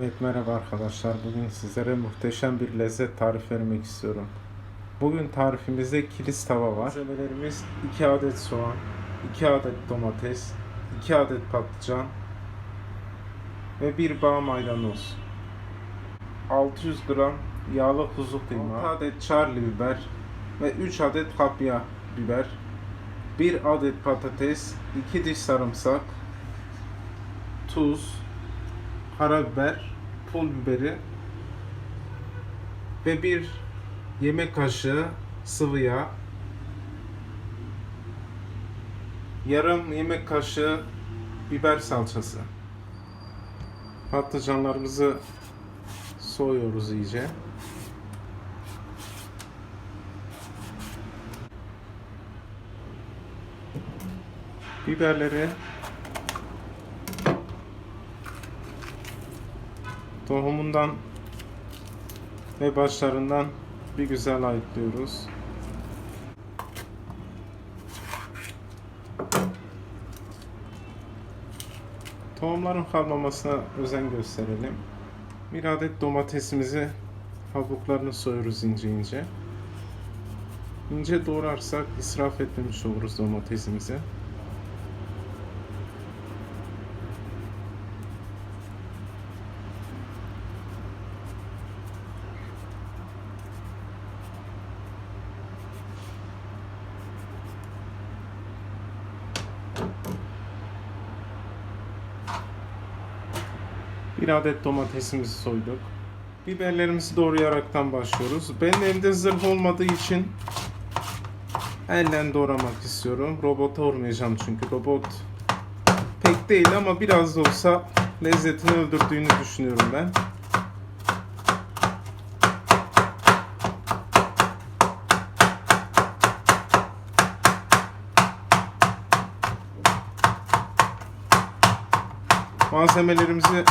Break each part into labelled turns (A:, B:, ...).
A: Evet merhaba arkadaşlar. Bugün sizlere muhteşem bir lezzet tarifi vermek istiyorum. Bugün tarifimizde kilis tava var. Malzemelerimiz 2 adet soğan, 2 adet domates, 2 adet patlıcan ve 1 bağ maydanoz. 600 gram yağlı kuzu kıyma, 6 adet charlie biber ve 3 adet kapya biber, 1 adet patates, 2 diş sarımsak, tuz, karabiber, pul biberi ve bir yemek kaşığı sıvı yağ, yarım yemek kaşığı biber salçası. Patlıcanlarımızı soyuyoruz iyice. Biberleri tohumundan ve başlarından bir güzel ayıklıyoruz. Tohumların kalmamasına özen gösterelim. Bir adet domatesimizi kabuklarını soyuyoruz ince ince. İnce doğrarsak israf etmemiş oluruz domatesimizi. Bir adet domatesimizi soyduk. Biberlerimizi doğrayaraktan başlıyoruz. Benim elimde zırh olmadığı için elle doğramak istiyorum. Robota vurmayacağım çünkü robot pek değil ama biraz da olsa lezzetini öldürdüğünü düşünüyorum ben. Malzemelerimizi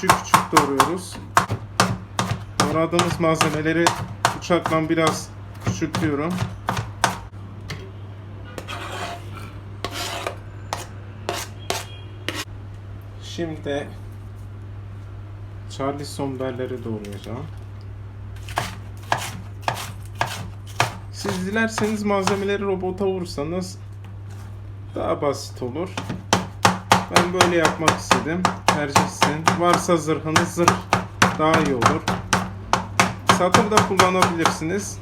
A: küçük küçük doğruyoruz. Doğradığımız malzemeleri bıçakla biraz küçültüyorum. Şimdi Charleston berleri doğrayacağım. Siz dilerseniz malzemeleri robota vursanız daha basit olur. Ben böyle yapmak istedim. Tercihsin. Varsa zırhınız zırh daha iyi olur. Satır da kullanabilirsiniz.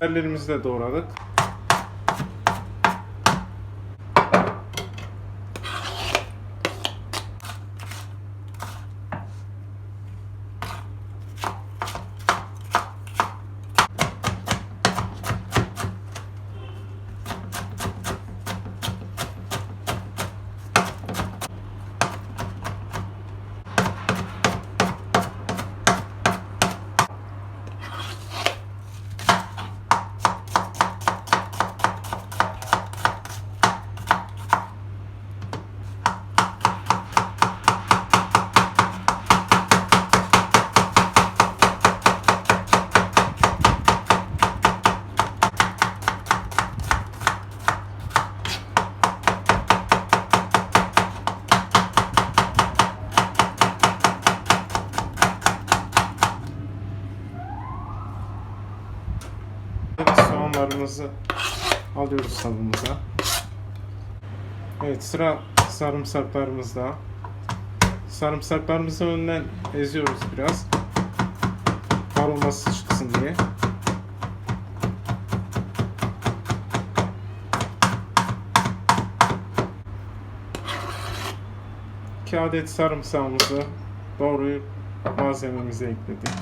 A: Biberlerimizi de doğradık. Evet, soğanlarımızı alıyoruz sabımıza. Evet sıra sarımsaklarımızda. Sarımsaklarımızı önden eziyoruz biraz. Kavrulması çıksın diye. İki adet sarımsağımızı doğrayıp malzememize ekledik.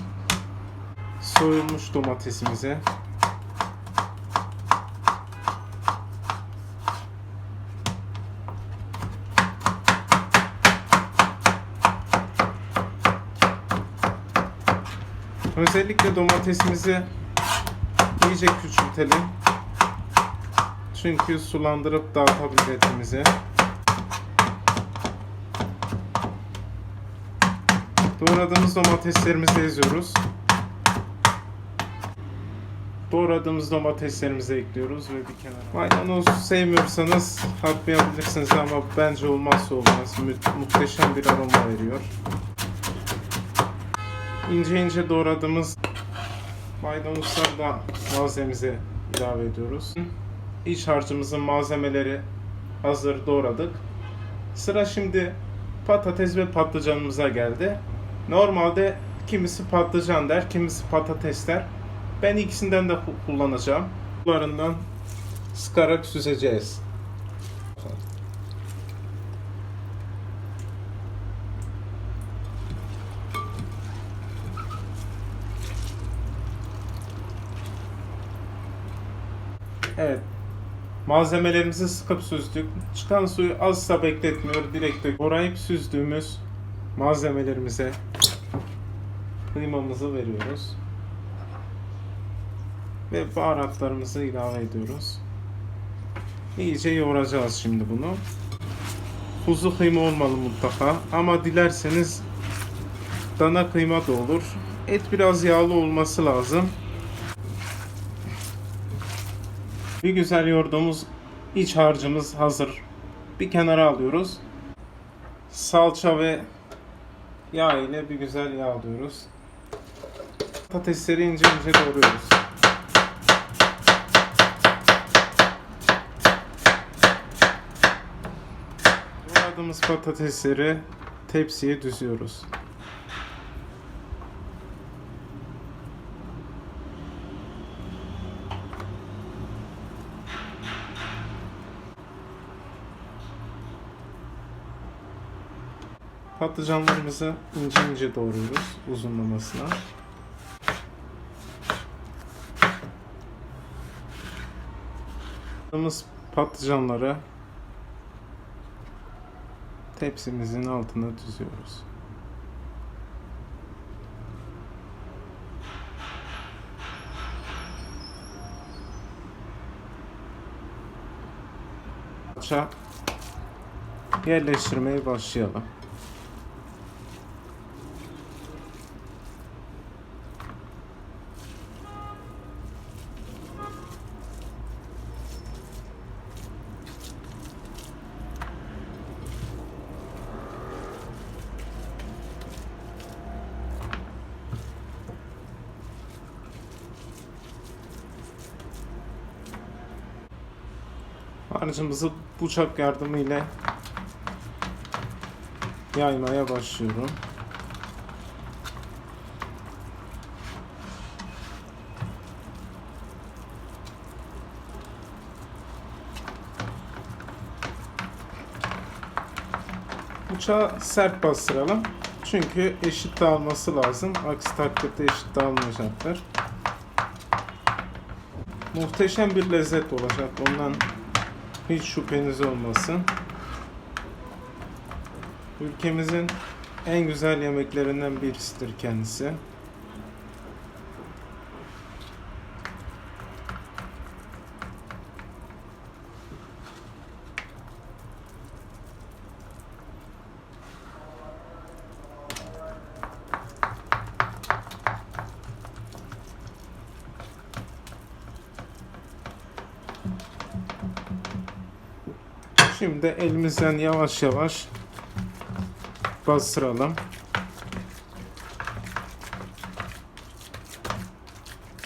A: Soyulmuş domatesimize Özellikle domatesimizi iyice küçültelim. Çünkü sulandırıp dağıtabilir etimizi. Doğradığımız domateslerimizi eziyoruz. Doğradığımız domateslerimizi ekliyoruz ve bir kenara. Maydanoz sevmiyorsanız atmayabilirsiniz ama bence olmazsa olmaz. Mü- muhteşem bir aroma veriyor. İnce ince doğradığımız maydanozları da malzememize ilave ediyoruz. İç harcımızın malzemeleri hazır doğradık. Sıra şimdi patates ve patlıcanımıza geldi. Normalde kimisi patlıcan der, kimisi patates der. Ben ikisinden de ku- kullanacağım. Bunlarından sıkarak süzeceğiz. Evet. Malzemelerimizi sıkıp süzdük. Çıkan suyu azsa bekletmiyor. Direkt dök. Orayıp süzdüğümüz malzemelerimize kıymamızı veriyoruz. Ve baharatlarımızı ilave ediyoruz. İyice yoğuracağız şimdi bunu. Kuzu kıyma olmalı mutlaka ama dilerseniz dana kıyma da olur. Et biraz yağlı olması lazım. Bir güzel yoğurduğumuz iç harcımız hazır. Bir kenara alıyoruz. Salça ve yağ ile bir güzel yağlıyoruz. Patatesleri ince ince doğruyoruz. Doğradığımız patatesleri tepsiye düzüyoruz. Patlıcanlarımızı ince ince doğruyoruz uzunlamasına. Yaptığımız patlıcanları tepsimizin altına düzüyoruz. Salça yerleştirmeye başlayalım. Harcımızı bıçak yardımıyla yaymaya başlıyorum. Bıçağı sert bastıralım. Çünkü eşit dağılması lazım. Aksi takdirde eşit dağılmayacaktır. Muhteşem bir lezzet olacak. Ondan hiç şüpheniz olmasın. Ülkemizin en güzel yemeklerinden birisidir kendisi. Şimdi elimizden yavaş yavaş bastıralım.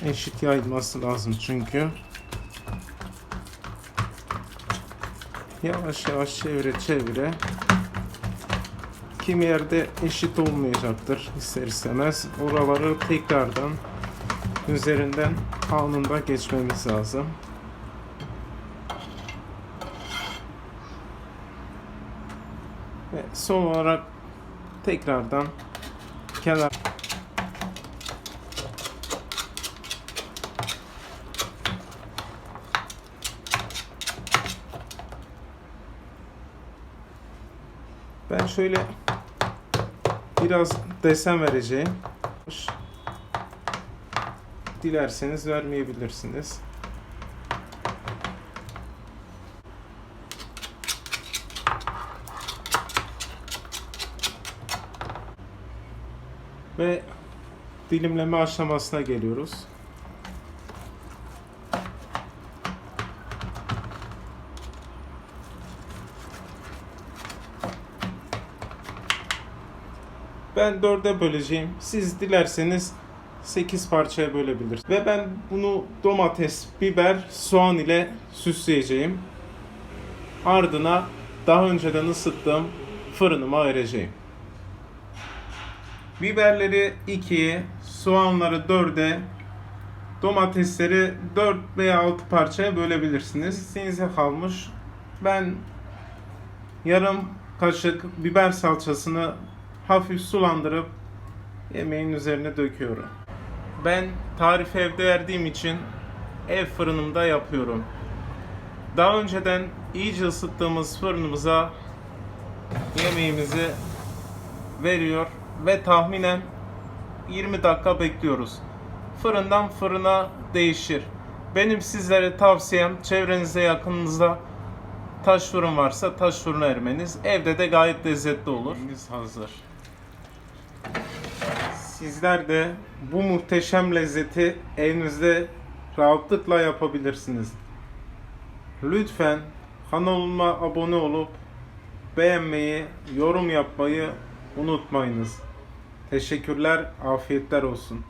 A: Eşit yayılması lazım çünkü. Yavaş yavaş çevire çevire. Kimi yerde eşit olmayacaktır ister istemez. Oraları tekrardan üzerinden anında geçmemiz lazım. Ve son olarak tekrardan kenar Ben şöyle biraz desen vereceğim. Dilerseniz vermeyebilirsiniz. Ve dilimleme aşamasına geliyoruz. Ben dörde böleceğim. Siz dilerseniz 8 parçaya bölebilirsiniz. Ve ben bunu domates, biber, soğan ile süsleyeceğim. Ardına daha önceden ısıttığım fırınıma vereceğim. Biberleri 2'ye, soğanları 4'e, domatesleri 4 veya 6 parçaya bölebilirsiniz. İsteğinize kalmış. Ben yarım kaşık biber salçasını hafif sulandırıp yemeğin üzerine döküyorum. Ben tarifi evde verdiğim için ev fırınımda yapıyorum. Daha önceden iyice ısıttığımız fırınımıza yemeğimizi veriyor ve tahminen 20 dakika bekliyoruz. Fırından fırına değişir. Benim sizlere tavsiyem çevrenizde yakınınızda taş fırın varsa taş fırına ermeniz. Evde de gayet lezzetli olur. hazır. Sizler de bu muhteşem lezzeti evinizde rahatlıkla yapabilirsiniz. Lütfen kanalıma abone olup beğenmeyi, yorum yapmayı unutmayınız. Teşekkürler, afiyetler olsun.